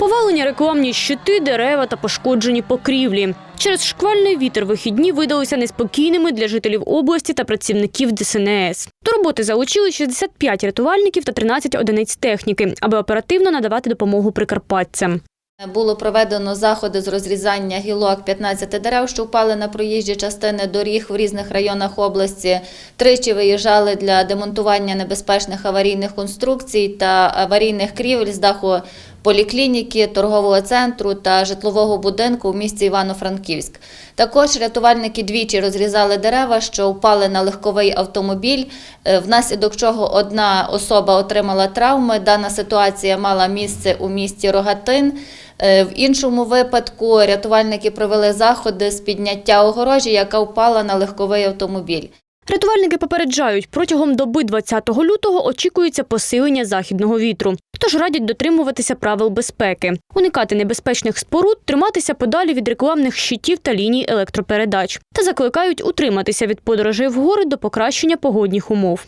Повалення рекламні щити, дерева та пошкоджені покрівлі. Через шквальний вітер вихідні видалися неспокійними для жителів області та працівників ДСНС. До роботи залучили 65 рятувальників та 13 одиниць техніки, аби оперативно надавати допомогу прикарпатцям. Було проведено заходи з розрізання гілок 15 дерев, що впали на проїжджі частини доріг в різних районах області. Тричі виїжджали для демонтування небезпечних аварійних конструкцій та аварійних крівель з даху поліклініки, торгового центру та житлового будинку в місті Івано-Франківськ. Також рятувальники двічі розрізали дерева, що впали на легковий автомобіль, е, внаслідок чого одна особа отримала травми. Дана ситуація мала місце у місті Рогатин. Е, В іншому випадку рятувальники провели заходи з підняття огорожі, яка впала на легковий автомобіль. Рятувальники попереджають, протягом доби 20 лютого очікується посилення західного вітру. Тож радять дотримуватися правил безпеки, уникати небезпечних споруд, триматися подалі від рекламних щитів та ліній електропередач та закликають утриматися від подорожей в гори до покращення погодних умов.